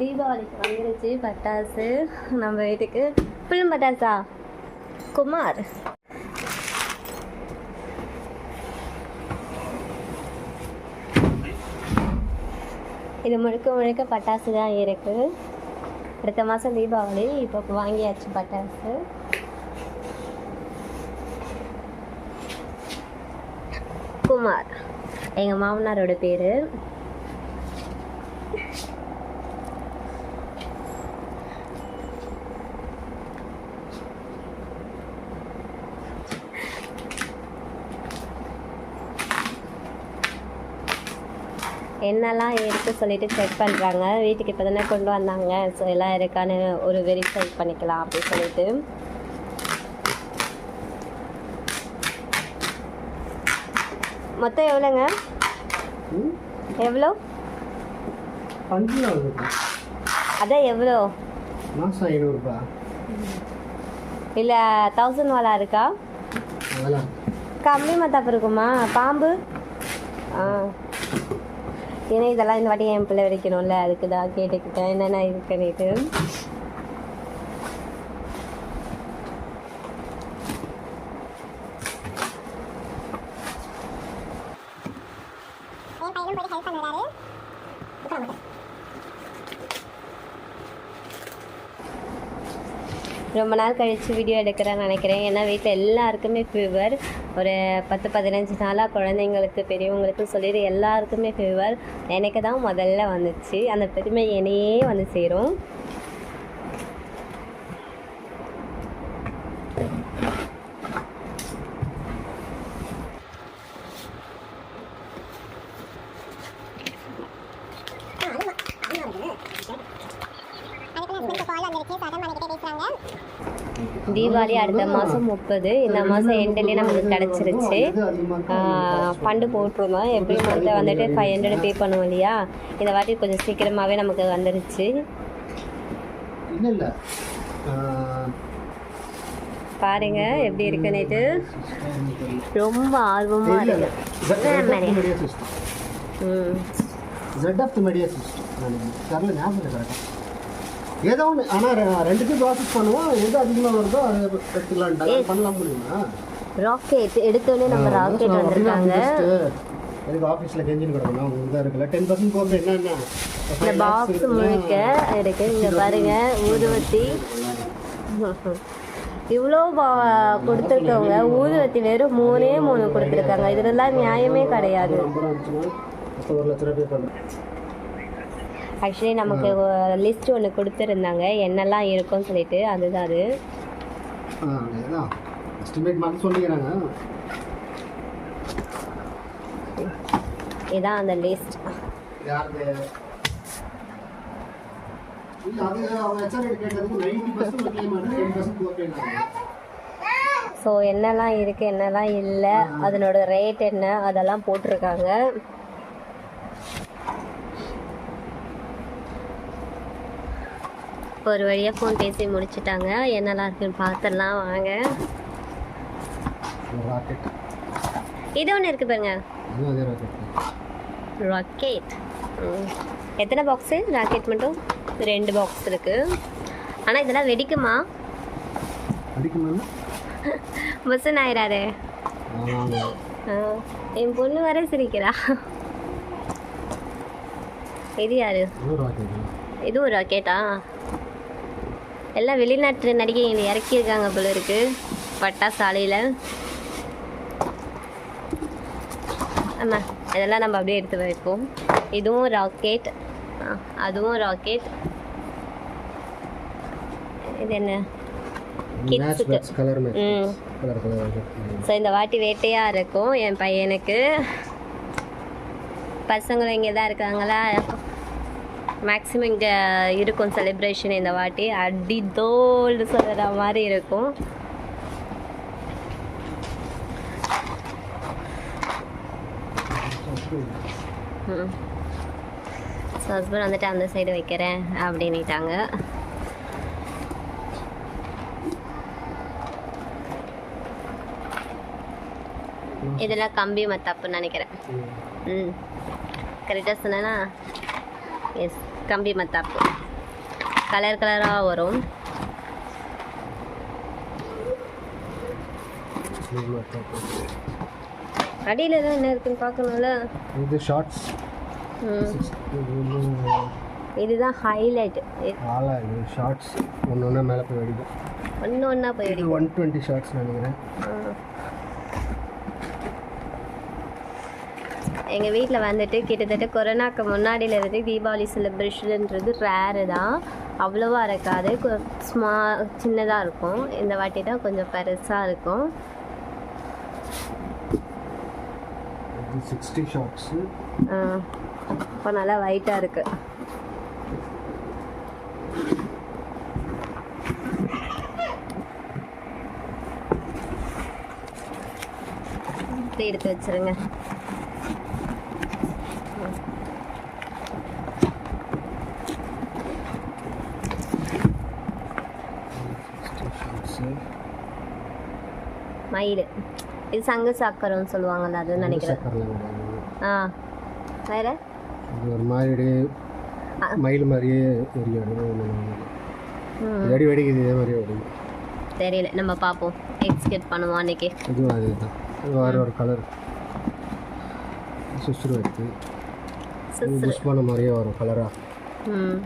தீபாவளிக்கு வந்துருச்சு பட்டாசு. நம்ம வீட்டுக்கு பிள்ளும் பட்டாசா? குமார். இது முழுக்க முழுக்க பட்டாசு தான் இருக்கு. அடுத்த மாதம் தீபாவளி இப்போ வாங்கியாச்சு பட்டாசு குமார் எங்கள் மாமனாரோட பேர். என்னெல்லாம் இருக்கு சொல்லிட்டு செக் பண்ணுறாங்க வீட்டுக்கு இப்போ தானே கொண்டு வந்தாங்க. ஸோ எல்லாம் இருக்கான்னு ஒரு வெரிஃபை பண்ணிக்கலாம் அப்படின்னு சொல்லிட்டு. மொத்தம் எவ்வளோங்க? எவ்வளோ? அதான் எவ்வளோ? மாதம் ஐநூறுரூபா இல்லை தௌசண்ட் வாலா இருக்கா? கம்மி மத்தாப்பு இருக்குமா? பாம்பு? ஆ. ஏன்னா இதெல்லாம் இந்த வாட்டி என் பிள்ளை வெடிக்கணும்ல அதுக்கு தான் கேட்டுக்கிட்டேன். என்னென்ன இருக்குன்னுட்டு என் பையனும் போய் ஹெல்ப் பண்ணுறாரு இப்போ மட்டும் ரொம்ப நாள் கழித்து வீடியோ எடுக்கிறேன்னு நினைக்கிறேன். ஏன்னா வீட்டில் எல்லாருக்குமே ஃபீவர் ஒரு பத்து பதினஞ்சு நாளாக குழந்தைங்களுக்கு பெரியவங்களுக்கு சொல்லிட்டு எல்லாருக்குமே ஃபீவர் எனக்கு தான் முதல்ல வந்துச்சு. அந்த பெருமை என்னையே வந்து சேரும் அதுக்குள்ள ஹஸ்பண்ட் கால் வந்துருச்சு ஸோ அதான் பண்ணிக்கிட்டே பேசுகிறாங்க தீபாவளி அடுத்த மாதம் முப்பது. இந்த மாதம் எண்ட்லேயே நமக்கு கிடச்சிருச்சு. ஃபண்டு போட்டிருந்தோம். எப்படி மந்த் வந்துட்டு ஃபைவ் ஹண்ட்ரட் பே பண்ணுவோம் இல்லையா? இந்த வாட்டி கொஞ்சம் சீக்கிரமாகவே நமக்கு வந்துருச்சு. பாருங்க எப்படி இருக்குன்னுட்டு ரொம்ப ஆர்வமாக இல்லை இருக்கு. ம். Jet of the media system தெரில ஞாபகம் கரெக்டாக ஏதோ ஒன்று ஆனால் ரெண்டுத்தையும் ப்ராசஸ் பண்ணுவோம் எது அதிகமாக வருதோ அதை எடுத்துக்கலாம் பண்ணலாம் முடியுமா ராக்கெட் எடுத்தோடனே நம்ம ராக்கெட் வந்திருக்காங்க எனக்கு ஆஃபீஸில் கெஞ்சின் கிடக்கணும் அவங்க தான் இருக்குல்ல டென் பர்சன்ட் போகிறது என்னென்ன இந்த பாக்ஸ் முழுக்க இருக்கு இங்க பாருங்க ஊதுவத்தி இவ்வளோ கொடுத்துருக்கவங்க ஊதுவத்தி வெறும் மூணே மூணு கொடுத்துருக்காங்க இதுலலாம் நியாயமே கிடையாது ஒரு லட்ச ரூபா பே பண்ணுறேன் ஆக்சுவலி நமக்கு லிஸ்ட் ஒன்று கொடுத்துருந்தாங்க. என்னெல்லாம் இருக்கும்னு சொல்லிட்டு அதுதான் அது. இதான் அந்த லிஸ்ட் ஸோ என்னெல்லாம் இருக்குது என்னெல்லாம் இல்லை அதனோட ரேட் என்ன அதெல்லாம் போட்டிருக்காங்க. ஒரு வழியாக ஃபோன் பேசி முடிச்சிட்டாங்க. என்னெல்லாம் இருக்குன்னு பார்த்துடலாம் வாங்க. இது ஒன்று இருக்குது பாருங்க. ராக்கெட் எத்தனை பாக்ஸு ராக்கெட் மட்டும் ரெண்டு பாக்ஸ் இருக்குது ஆனால் இதெல்லாம் வெடிக்குமா? அடிக்கணும்னா பஸ்ஸுன்னு ஆயிடாதே ஆமாங்க. ஆ, என் பொண்ணு வர சிரிக்கிறா. இது யாரு? அதுவும் ராக்கெட் இது ஒரு ராக்கெட்டா எல்லாம் வெளிநாட்டு நடிகைகளை இறக்கியிருக்காங்க போல இருக்கு. பட்டாசாலையில். ஆமாம் இதெல்லாம் நம்ம அப்படியே எடுத்து வைப்போம். இதுவும் ராக்கெட் அதுவும் ராக்கெட் இது என்ன? ஸோ இந்த வாட்டி வேட்டையாக இருக்கும் என் பையனுக்கு. பசங்களும் இங்கே தான் இருக்காங்களா? மேக்ஸிமம் இங்கே இருக்கும் செலிப்ரேஷன் இந்த வாட்டி. அடி தோல்னு சொல்கிற மாதிரி இருக்கும். ஹஸ்பண்ட் வந்துட்டு அந்த சைடு வைக்கிறேன் அப்படின்ட்டாங்க இதெல்லாம் கம்பி மத்தப்புன்னு நினைக்கிறேன். ம். கரெக்டாக சொன்னேன்னா எஸ் கம்பி மத்தாப்பு. கலர் கலராக வரும். அடியில் தான் என்ன இருக்குன்னு பார்க்கணும்ல? இது ஷார்ட்ஸ் இதுதான் ஹைலைட் ஆளா இது ஷார்ட்ஸ் ஒன்று ஒன்றா மேலே போய் வெடிக்கும் ஒன்று ஒன்றா இது போயிடும் ஒன் டுவெண்ட்டி ஷார்ட்ஸ் நினைக்கிறேன். எங்கள் வீட்டில் வந்துட்டு கிட்டத்தட்ட கொரோனாக்கு முன்னாடியிலேருந்து தீபாவளி செலிப்ரேஷன்ன்றது ரேரு தான் அவ்வளோவா இருக்காது. ஸ்மா சின்னதாக இருக்கும். இந்த வாட்டி தான் கொஞ்சம் பெருசாக இருக்கும். இப்போ நல்லா ஒயிட்டாக இருக்குது எடுத்து வச்சிருங்க சிக்ஸ்டி ஷார்ட்ஸு மயில். இது சங்கு சக்கரம்னு சொல்லுவாங்கல்ல அதுன்னு நினைக்கிறேன். ஆ. வேற? இது ஒரு மாதிரி மயில் மாதிரியே வெடி வெடிக்குது இதே மாதிரியே வெடிக்கும் தெரியல. நம்ம பார்ப்போம். எக்ஸ்கெட் பண்ணுவோம் அன்னைக்கு. இதுவும் அதே தான் இது வேறு ஒரு கலர் சுசுறு இது சுசுறு. புஷ்பான மாதிரியே வரும் கலராக ம்.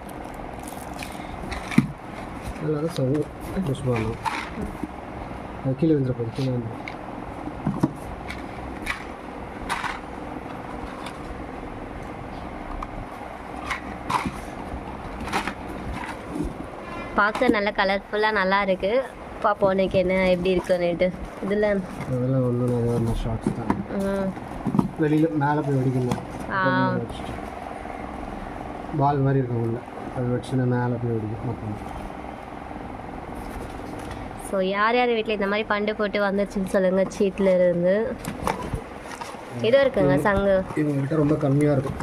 எல்லாரும் சங்கு புஷ்பானம் அது கீழே வந்துருப்போம் கீழே வந்துடும் பார்க்க நல்ல கலர்ஃபுல்லாக நல்லா இருக்கு. பார்ப்போம் இன்னைக்கு என்ன எப்படி இருக்குன்னுட்டு இதில்? அதெல்லாம் ஒன்றும் ஷார்ட்ஸ் தான். வெளியில் மேலே போய் வெடிக்கணும். பால் மாதிரி இருக்கும் உள்ள. அது வச்சுன்னா மேலே போய் வெடிக்கும் மொத்தம். ஸோ யார் யார் வீட்டில் இந்த மாதிரி பண்டு போட்டு வந்துருச்சுன்னு சொல்லுங்க சீட்டில் இருந்து. இது இருக்குங்க சங்கு. இவங்ககிட்ட ரொம்ப கம்மியாக இருக்கும்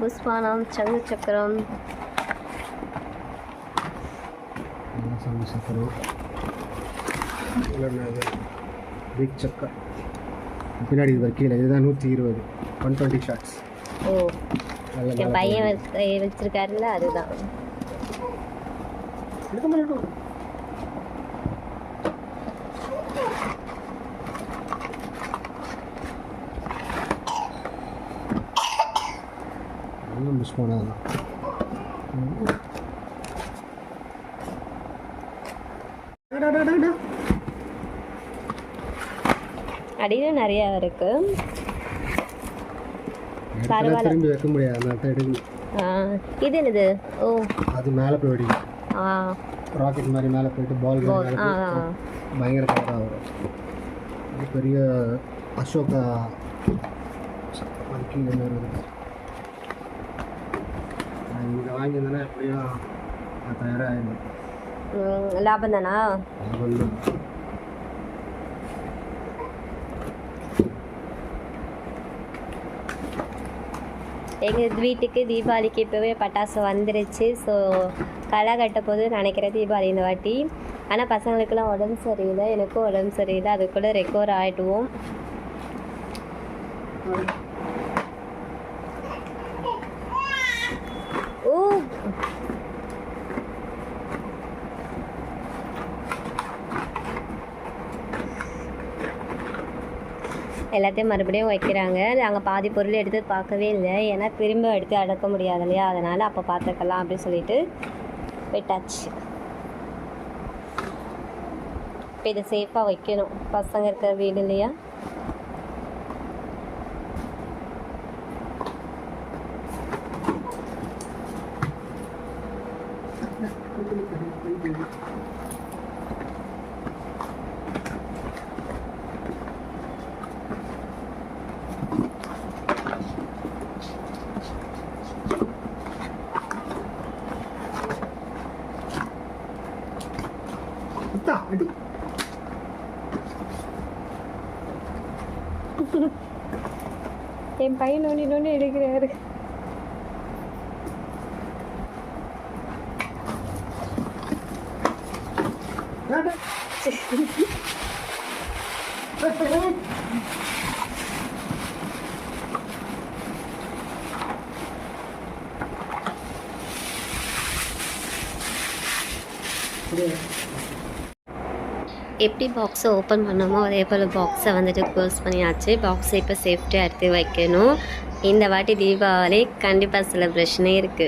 புஷ்பானம் சங்கு சக்கரம். சங்கு சக்கரம்? இல்லைன்னா பிக் சக்கர் பின்னாடி இது கீழே. இதுதான் நூற்றி இருபது. ஒன் டுவெண்ட்டி ஷார்ட்ஸ் ஓ. என் பையன் வச்சு- வச்சிருக்காருல்ல அதுதான். மிஸ் பண்ணாதான் அடியில் நிறையா இருக்கு. பரவாயில்ல. திரும்பி வைக்க முடியாது. அந்த இடத்த எடுக்கணும். இது என்னது? ஓ. அது மேலே போய் வெடிக்கும். ராக்கெட் மாதிரி மேலே போயிட்டு பால். பயங்கர கலராக வரும். இது பெரிய அசோகா கீழே வருது. நான் இங்கே வாங்கியிருந்தேன்னா எப்படியும் பத்தாயிரம் ஆயிடும் ம், லாபம் தானா. எங்கள் வீட்டுக்கு தீபாவளிக்கு இப்போவே பட்டாசு வந்துருச்சு. ஸோ களை கட்ட போது நினைக்கிறேன் தீபாவளி இந்த வாட்டி. ஆனால் பசங்களுக்கெல்லாம் உடம்பு சரியில்லை. எனக்கும் உடம்பு சரியில்லை. அதுக்குள்ளே ரெக்கவர் ஆகிடுவோம் ஓ எல்லாத்தையும் மறுபடியும் வைக்கிறாங்க. நாங்கள் பாதி பொருள் எடுத்து பார்க்கவே இல்லை. ஏன்னா திரும்ப எடுத்து அடக்க முடியாது இல்லையா? அதனால் அப்போ பார்த்துக்கலாம் அப்படின்னு சொல்லிட்டு விட்டாச்சு. இப்போ இதை சேஃபாக வைக்கணும். பசங்க இருக்கிற வீடு இல்லையா? இந்தா, என் பையன் நோண்டி நோண்டி எடுக்கிறாரு Yeah. எப்படி பாக்ஸை ஓப்பன் பண்ணோமோ அதே போல் பாக்ஸை வந்துட்டு க்ளோஸ் பண்ணியாச்சு. பாக்ஸை இப்போ சேஃப்டியாக எடுத்து வைக்கணும். இந்த வாட்டி தீபாவளி கண்டிப்பாக செலிப்ரேஷனே இருக்குது